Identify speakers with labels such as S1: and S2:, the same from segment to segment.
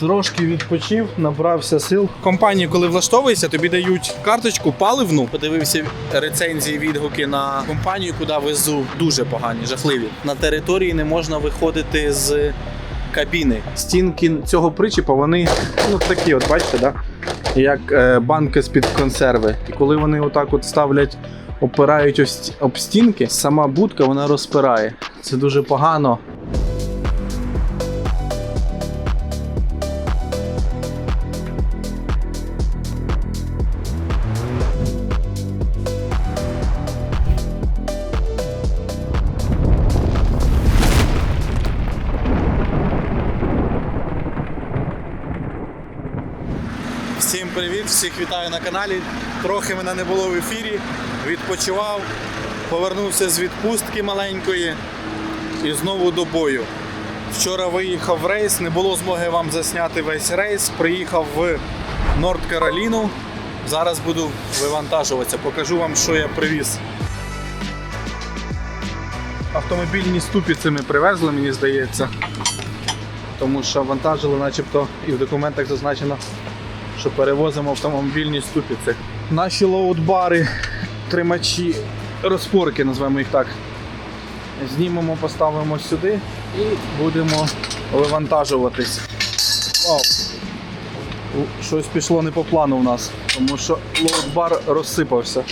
S1: Трошки відпочив, набрався сил. Компанії, коли влаштовуєшся, тобі дають карточку паливну. Подивився рецензії, відгуки на компанію, куди везу. Дуже погані, жахливі. На території не можна виходити з кабіни. Стінки цього причіпа, вони ну такі, от бачите, да? як е, банки з-під консерви. І коли вони отак от ставлять, опирають об об стінки, сама будка вона розпирає. Це дуже погано. Привіт, всіх вітаю на каналі. Трохи мене не було в ефірі. Відпочивав, повернувся з відпустки маленької і знову до бою. Вчора виїхав в рейс, не було змоги вам засняти весь рейс. Приїхав в Норд Кароліну. Зараз буду вивантажуватися. Покажу вам, що я привіз. Автомобільні ступиці ми привезли, мені здається. Тому що вантажили, начебто, і в документах зазначено що перевозимо автомобільні ступиці. Наші лоудбари, тримачі, розпорки, назвемо їх так. Знімемо, поставимо сюди і будемо вивантажуватись. Вау. Щось пішло не по плану у нас, тому що лоудбар розсипався.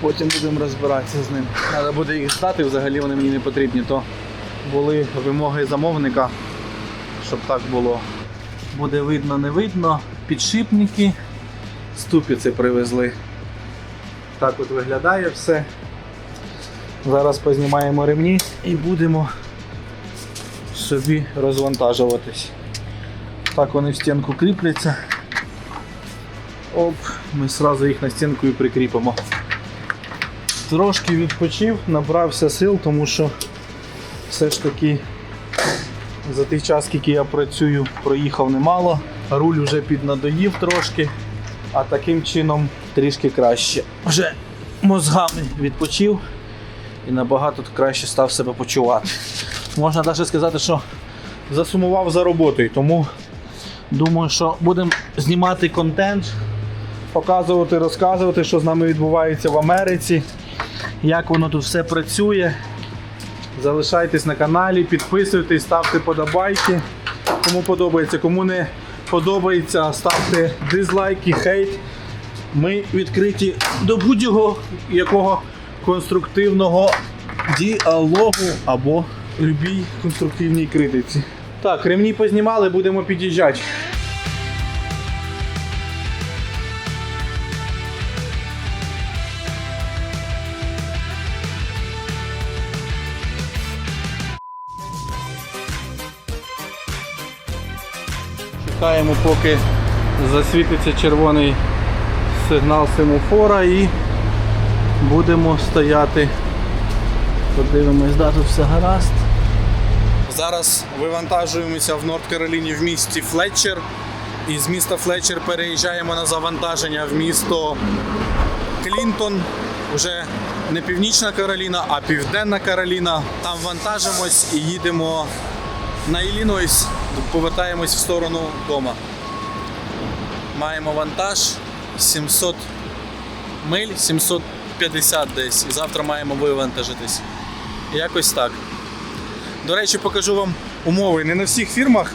S1: Потім будемо розбиратися з ним. Треба буде їх здати, взагалі вони мені не потрібні, то були вимоги замовника щоб так було. Буде видно, не видно. Підшипники, ступиці привезли. Так от виглядає все. Зараз познімаємо ремні і будемо собі розвантажуватись. Так вони в стінку кріпляться. Оп, ми одразу їх на стінку і прикріпимо. Трошки відпочив, набрався сил, тому що все ж таки за той час, скільки я працюю, проїхав немало. Руль вже піднадоїв трошки, а таким чином трішки краще. Вже мозгами відпочив і набагато краще став себе почувати. Можна навіть сказати, що засумував за роботою, тому думаю, що будемо знімати контент, показувати, розказувати, що з нами відбувається в Америці, як воно тут все працює. Залишайтесь на каналі, підписуйтесь, ставте подобайки. Кому подобається, кому не подобається, ставте дизлайки, хейт. Ми відкриті до будь-якого якого конструктивного діалогу або любій конструктивній критиці. Так, ремні познімали, будемо під'їжджати. Чекаємо, поки засвітиться червоний сигнал семафора і будемо стояти. Подивимось, да, тут все гаразд. Зараз вивантажуємося в Норд Кароліні в місті Флетчер. І з міста Флетчер переїжджаємо на завантаження в місто Клінтон. Вже не Північна Кароліна, а Південна Кароліна. Там вантажимось і їдемо на Іллінойс, повертаємось в сторону дома. Маємо вантаж 700 миль, 750 десь. І завтра маємо вивантажитись. Якось так. До речі, покажу вам умови. Не на всіх фірмах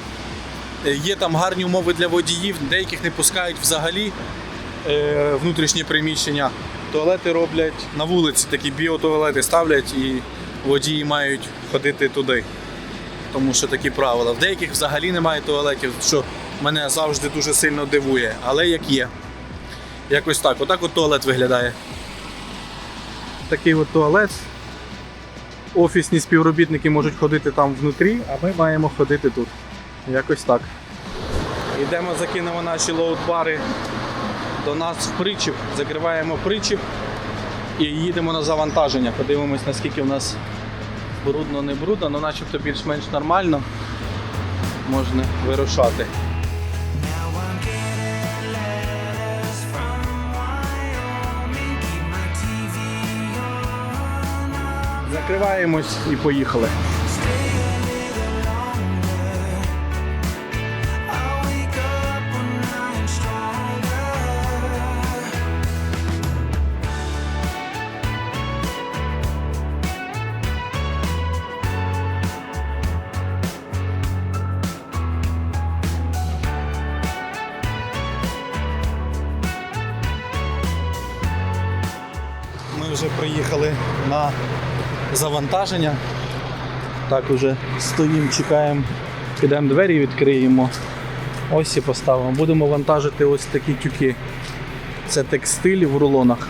S1: е, є там гарні умови для водіїв, деяких не пускають взагалі е, внутрішні приміщення. Туалети роблять на вулиці, такі біотуалети ставлять і водії мають ходити туди тому що такі правила. В деяких взагалі немає туалетів, що мене завжди дуже сильно дивує, але як є. Якось так. Отак от туалет виглядає. Такий от туалет. Офісні співробітники можуть ходити там внутрі, а ми маємо ходити тут. Якось так. Йдемо, закинемо наші лоудбари до нас в причіп, закриваємо причіп і їдемо на завантаження. Подивимось, наскільки в нас брудно, не брудно, але начебто більш-менш нормально. Можна вирушати. Закриваємось і поїхали. Вже приїхали на завантаження. Так, уже стоїмо, чекаємо, підемо двері відкриємо. Ось і поставимо. Будемо вантажити ось такі тюки. Це текстиль в рулонах.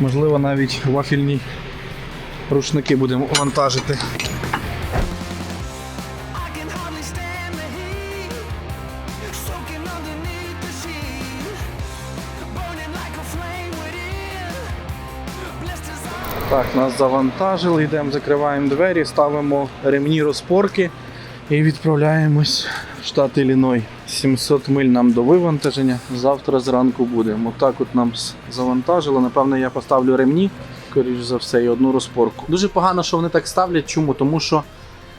S1: Можливо, навіть вафільні рушники будемо вантажити. Так, нас завантажили, йдемо, закриваємо двері, ставимо ремні розпорки і відправляємось в штат Ілліной. 700 миль нам до вивантаження. Завтра зранку будемо. Так от нам завантажило. Напевно, я поставлю ремні, скоріш за все, і одну розпорку. Дуже погано, що вони так ставлять. Чому? Тому що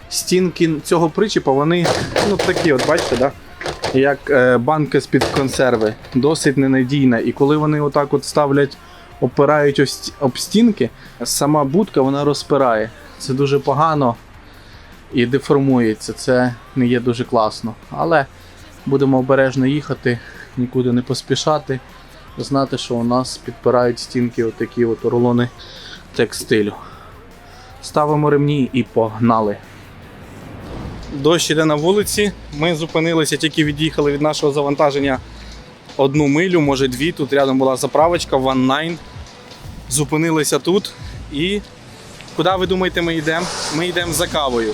S1: стінки цього причіпа, вони ну такі, от бачите, да? як е, банка з-під консерви, досить ненадійна. І коли вони отак от ставлять, опирають об об стінки, сама будка вона розпирає. Це дуже погано і деформується. Це не є дуже класно. Але будемо обережно їхати, нікуди не поспішати, знати, що у нас підпирають стінки отакі от рулони текстилю. Ставимо ремні і погнали. Дощ іде на вулиці. Ми зупинилися, тільки від'їхали від нашого завантаження одну милю, може дві. Тут рядом була заправочка One Nine. Зупинилися тут. І куди ви думаєте, ми йдемо? Ми йдемо за кавою.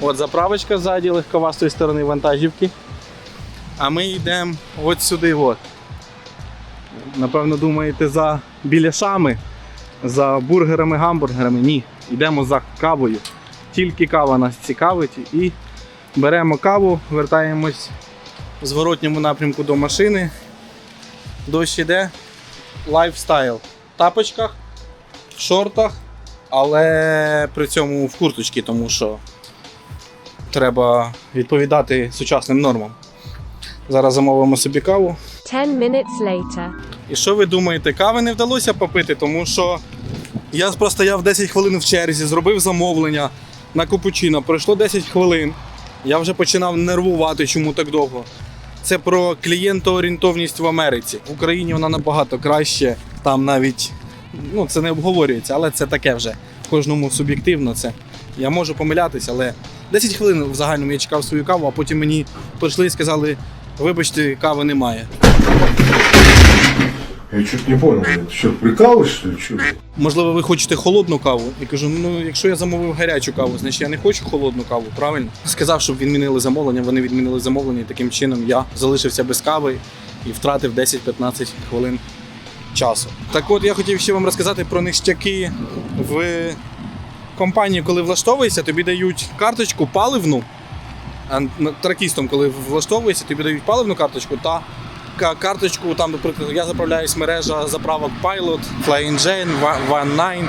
S1: От заправочка ззаді, легкова з тої сторони вантажівки. А ми йдемо от сюди. От. Напевно, думаєте, за біляшами, за бургерами, гамбургерами. Ні, йдемо за кавою. Тільки кава нас цікавить і беремо каву, вертаємось в зворотньому напрямку до машини. Дощ іде. Лайфстайл. Тапочках, в шортах, але при цьому в курточці, тому що треба відповідати сучасним нормам. Зараз замовимо собі каву.
S2: 10 minutes later.
S1: І що ви думаєте, кави не вдалося попити, тому що я простояв 10 хвилин в черзі, зробив замовлення на капучино. Пройшло 10 хвилин. Я вже починав нервувати, чому так довго. Це про клієнтоорієнтовність в Америці. В Україні вона набагато краще. Там навіть ну, це не обговорюється, але це таке вже. Кожному суб'єктивно це. Я можу помилятися, але 10 хвилин в загальному я чекав свою каву, а потім мені прийшли і сказали: вибачте, кави немає.
S3: Я что-то не понял. Ты что, прикалываешь, что ли? Чё?
S1: Можливо, ви хочете холодну каву? Я кажу, ну якщо я замовив гарячу каву, значить я не хочу холодну каву, правильно? Сказав, щоб відмінили замовлення. Вони відмінили замовлення, і таким чином я залишився без кави і втратив 10-15 хвилин часу. Так от я хотів ще вам розказати про ништяки в компанії, коли влаштовуєшся, тобі дають карточку паливну. Тракістом, коли влаштовуєшся, тобі дають паливну карточку та карточку, там, наприклад, я заправляюсь мережа заправок Pilot, Flying Jane, One Nine.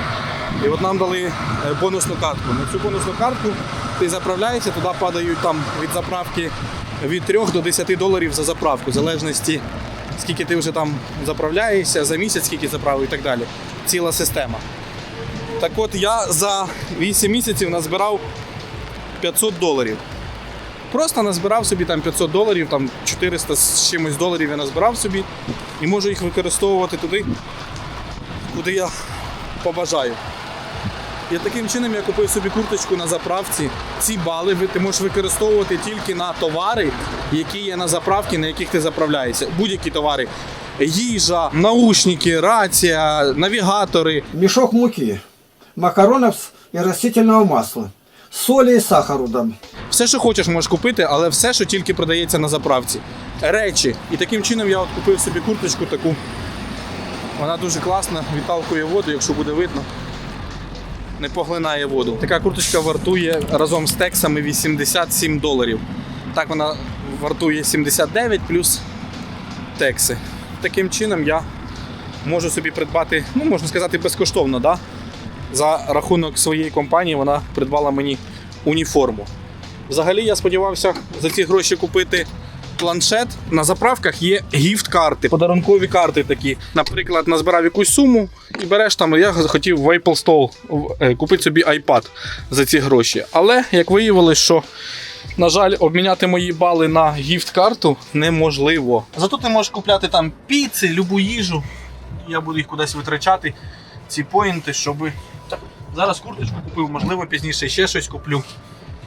S1: І от нам дали е, бонусну картку. На цю бонусну картку ти заправляєшся, туди падають там від заправки від 3 до 10 доларів за заправку, в залежності скільки ти вже там заправляєшся, за місяць скільки заправив і так далі. Ціла система. Так от я за 8 місяців назбирав 500 доларів. Просто назбирав собі там 500 доларів, там 400 з чимось доларів я назбирав собі і можу їх використовувати туди, куди я побажаю. І таким чином я купив собі курточку на заправці. Ці бали ти можеш використовувати тільки на товари, які є на заправці, на яких ти заправляєшся. Будь-які товари. Їжа, наушники, рація, навігатори.
S4: мешок муки, макаронов и растительного масла, соли и сахару дам.
S1: Все, що хочеш, можеш купити, але все, що тільки продається на заправці. Речі. І таким чином я от купив собі курточку таку. Вона дуже класна, відталкує воду, якщо буде видно. Не поглинає воду. Така курточка вартує разом з тексами 87 доларів. Так вона вартує 79 плюс текси. Таким чином я можу собі придбати, ну можна сказати, безкоштовно, да? за рахунок своєї компанії вона придбала мені уніформу. Взагалі я сподівався за ці гроші купити планшет. На заправках є гіфт-карти, подарункові карти такі. Наприклад, назбирав якусь суму і береш там. Я хотів в Apple Store е, купити собі iPad за ці гроші. Але як виявилось, що на жаль, обміняти мої бали на гіфт-карту неможливо. Зато ти можеш купляти там піци, любу їжу. Я буду їх кудись витрачати. ці поінти, щоб. Зараз курточку купив, можливо, пізніше ще щось куплю.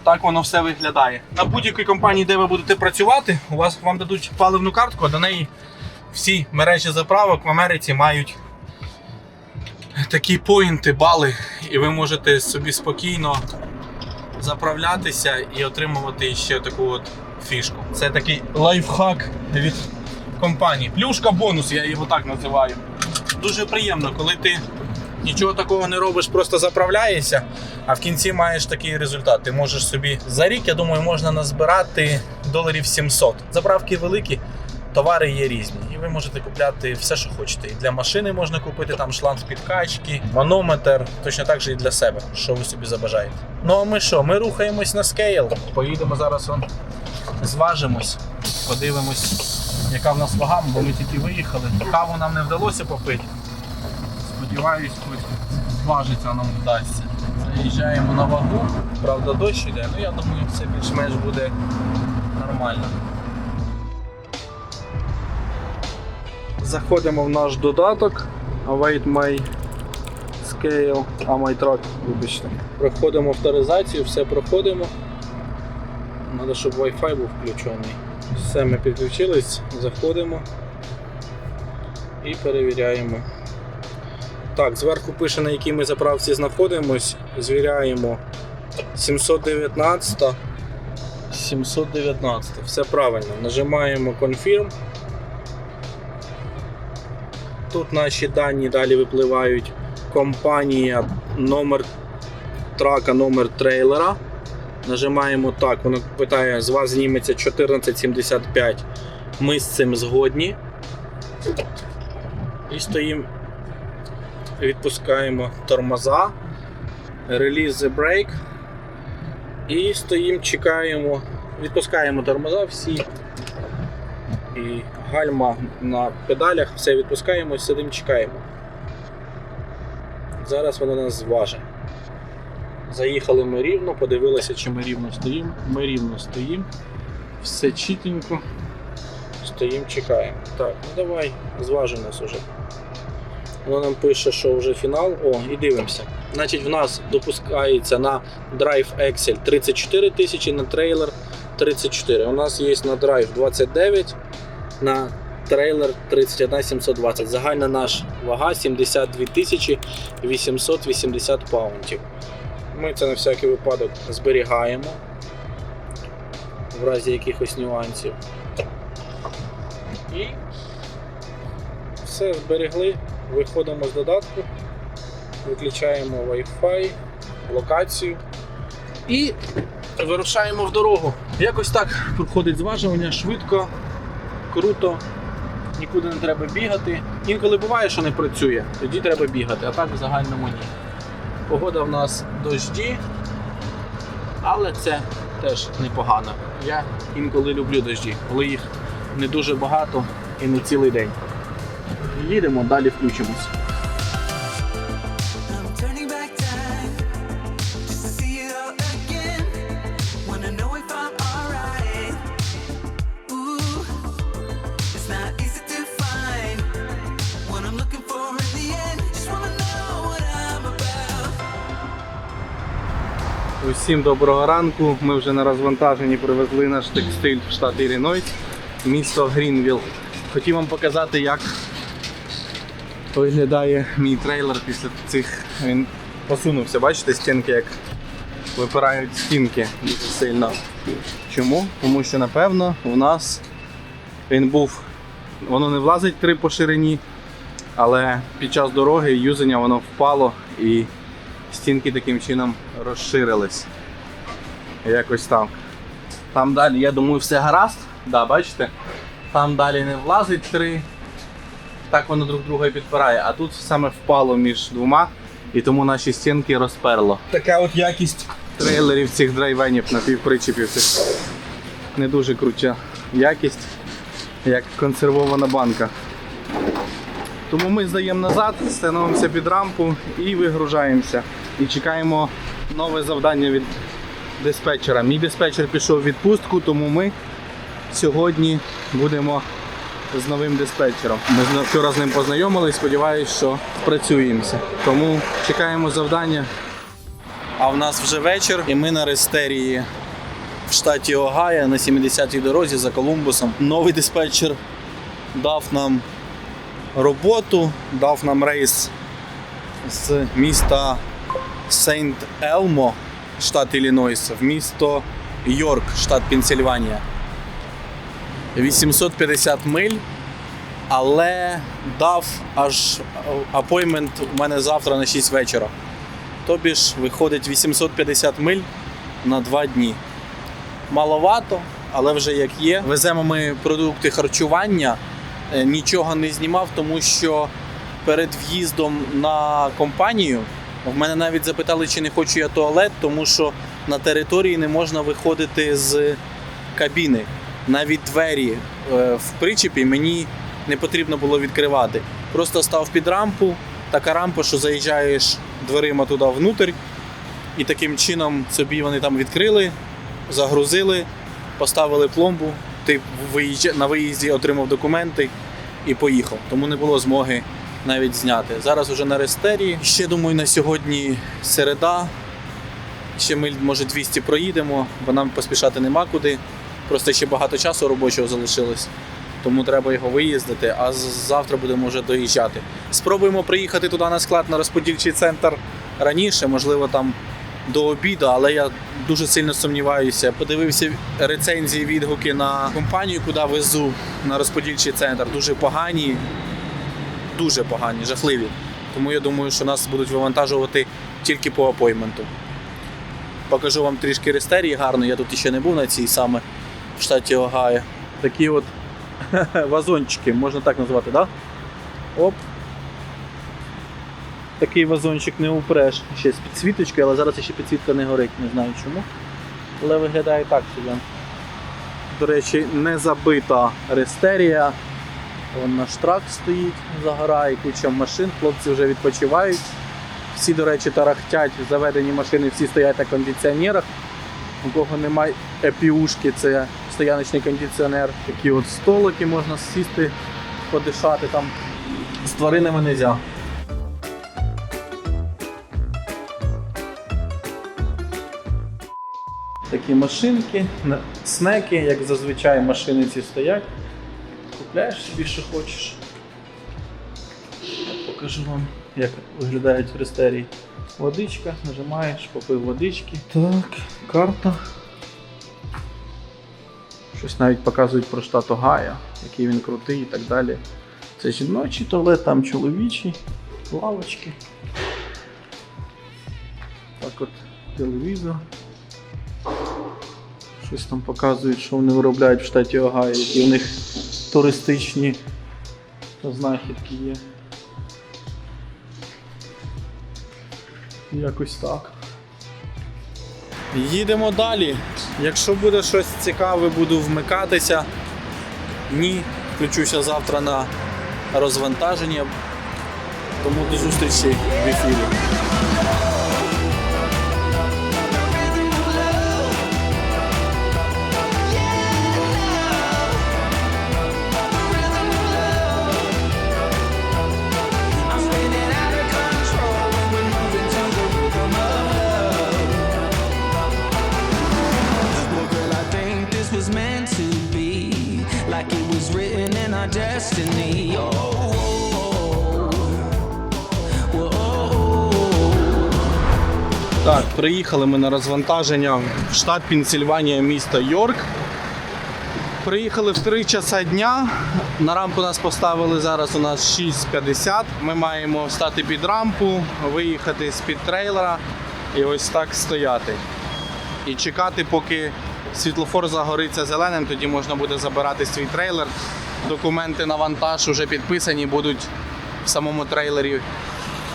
S1: Так воно все виглядає. На будь-якій компанії, де ви будете працювати, у вас вам дадуть паливну картку, а до неї всі мережі заправок в Америці мають такі поінти, бали, і ви можете собі спокійно заправлятися і отримувати ще таку от фішку. Це такий лайфхак від компанії. Плюшка бонус, я його так називаю. Дуже приємно, коли ти нічого такого не робиш, просто заправляєшся, а в кінці маєш такий результат. Ти можеш собі за рік, я думаю, можна назбирати доларів 700. Заправки великі, товари є різні. І ви можете купляти все, що хочете. І для машини можна купити там шланг підкачки, манометр, точно так же і для себе, що ви собі забажаєте. Ну а ми що? Ми рухаємось на скейл. Поїдемо зараз он зважимось, подивимось, яка в нас вага, бо ми тільки виїхали. Каву нам не вдалося попити. Сподіваюсь, хоч зважиться нам вдасться. Заїжджаємо на вагу, правда дощ іде, ну я думаю, все більш-менш буде нормально. Заходимо в наш додаток. Await my scale, а my track, вибачте. Проходимо авторизацію, все проходимо. Треба, щоб Wi-Fi був включений. Все, ми підключились, заходимо і перевіряємо. Так, зверху пише, на якій ми заправці знаходимось. Звіряємо 719. 719. Все правильно. Нажимаємо Confirm. Тут наші дані далі випливають. Компанія, номер трака, номер трейлера. Нажимаємо так, воно питає, з вас зніметься 1475. Ми з цим згодні. І стоїмо, відпускаємо тормоза, the brake. І стоїмо, чекаємо, відпускаємо тормоза всі. І гальма на педалях, все відпускаємо, і сидимо, чекаємо. Зараз воно нас зважить. Заїхали ми рівно, подивилися, чи ми рівно стоїмо. Ми рівно стоїмо. Все чітенько. Стоїмо, чекаємо. Так, ну давай, зважи нас уже. Воно нам пише, що вже фінал. О, і дивимося. Значить, в нас допускається на Drive Excel 34 тисячі, на трейлер 34. У нас є на Drive 29, на трейлер 31 720. Загальна наша вага 72 тисячі 880 паунтів. Ми це на всякий випадок зберігаємо в разі якихось нюансів. І все зберегли, виходимо з додатку, виключаємо Wi-Fi, локацію і вирушаємо в дорогу. Якось так проходить зважування швидко, круто, нікуди не треба бігати. Інколи буває, що не працює, тоді треба бігати, а так в загальному ні. Погода в нас дожді, але це теж непогано. Я інколи люблю дожді, коли їх не дуже багато і не цілий день. Їдемо, далі включимось. Усім доброго ранку. Ми вже на розвантаженні привезли наш текстиль в штат Іллінойс, місто Грінвілл. Хотів вам показати, як виглядає мій трейлер після цих. Він посунувся. Бачите, стінки як випирають стінки дуже сильно. Чому? Тому що напевно у нас він був. Воно не влазить три по ширині, але під час дороги юзання воно впало і стінки таким чином розширились. Якось так. Там далі, я думаю, все гаразд. Да, бачите? Там далі не влазить три. Так воно друг друга і підпирає. А тут саме впало між двома, і тому наші стінки розперло. Така от якість трейлерів цих драйвенів напівпричепів. Це не дуже круча якість, як консервована банка. Тому ми здаємо назад, становимося під рампу і вигружаємося. І чекаємо нове завдання від диспетчера. Мій диспетчер пішов в відпустку, тому ми сьогодні будемо з новим диспетчером. Ми вчора з ним познайомились, сподіваюся, що працюємося. Тому чекаємо завдання. А в нас вже вечір, і ми на рестерії в штаті Огайо на 70-й дорозі за Колумбусом. Новий диспетчер дав нам роботу, дав нам рейс з міста Сейнт Елмо, штат Іллінойс, в місто Йорк, штат Пенсільванія. 850 миль, але дав аж апоймент у мене завтра на 6 вечора. Тобі ж виходить 850 миль на 2 дні. Маловато, але вже як є. Веземо ми продукти харчування. Е, Нічого не знімав, тому що перед в'їздом на компанію в мене навіть запитали, чи не хочу я туалет, тому що на території не можна виходити з кабіни. Навіть двері е, в причепі мені не потрібно було відкривати. Просто став під рампу, така рампа, що заїжджаєш дверима туди внутрь, і таким чином собі вони там відкрили, загрузили, поставили пломбу. Ти на виїзді отримав документи і поїхав. Тому не було змоги навіть зняти. Зараз уже на рестері. Ще думаю, на сьогодні середа. Ще ми, може, 200 проїдемо, бо нам поспішати нема куди. Просто ще багато часу робочого залишилось. Тому треба його виїздити, а завтра будемо вже доїжджати. Спробуємо приїхати туди на склад на розподільчий центр раніше, можливо, там до обіду, але я дуже сильно сумніваюся. Подивився рецензії, відгуки на компанію, куди везу на розподільчий центр. Дуже погані, дуже погані, жахливі. Тому я думаю, що нас будуть вивантажувати тільки по апойменту. Покажу вам трішки рестерії гарно. Я тут ще не був на цій саме в штаті Огайо. Такі от вазончики, можна так назвати? Да? Оп. Такий вазончик не упреш. Ще з підсвіточкою, але зараз ще підсвітка не горить, не знаю чому. Але виглядає так собі. До речі, не забита рестерія. Вон наш трак стоїть, загорає, куча машин, хлопці вже відпочивають. Всі, до речі, тарахтять, заведені машини, всі стоять на кондиціонерах. У кого немає епіушки, це стояночний кондиціонер. Такі от столики можна сісти, подишати там. З тваринами не можна. Такі машинки, снеки, як зазвичай машини ці стоять. Купляєш собі, що хочеш. Покажу вам, як виглядають в рестерії. Водичка, нажимаєш, попив водички. Так, карта. Щось навіть показують про штат Огайо, який він крутий і так далі. Це жіночий туалет, там чоловічий, лавочки. Так от телевізор. Щось там показують, що вони виробляють в штаті Огайо, які у них туристичні знахідки є. Якось так. Їдемо далі. Якщо буде щось цікаве, буду вмикатися. Ні, включуся завтра на розвантаження. Тому до зустрічі в ефірі.
S5: Our destiny. Oh, oh, oh. Whoa.
S1: Так, приїхали ми на розвантаження в штат Пенсільванія, місто Йорк. Приїхали в 3 часа дня. На рампу нас поставили зараз у нас 6.50. Ми маємо стати під рампу, виїхати з-під трейлера і ось так стояти. І чекати, поки світлофор загориться зеленим, тоді можна буде забирати свій трейлер. Документи на вантаж вже підписані, будуть в самому трейлері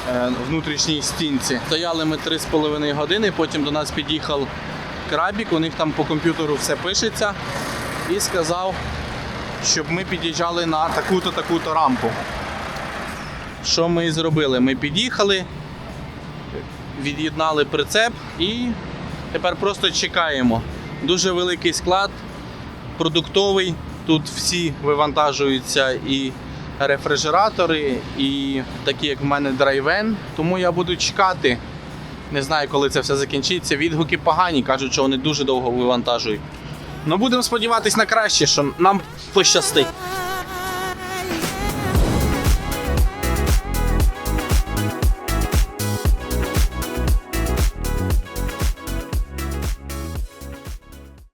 S1: е, внутрішній стінці. Стояли ми 3,5 години, потім до нас під'їхав крабік, у них там по комп'ютеру все пишеться. І сказав, щоб ми під'їжджали на таку-то таку-то рампу. Що ми і зробили? Ми під'їхали, від'єднали прицеп і тепер просто чекаємо. Дуже великий склад, продуктовий. Тут всі вивантажуються і рефрижератори, і такі, як в мене, драйвен. Тому я буду чекати. Не знаю, коли це все закінчиться. Відгуки погані, кажуть, що вони дуже довго вивантажують. Ну будемо сподіватися на краще, що нам пощастить.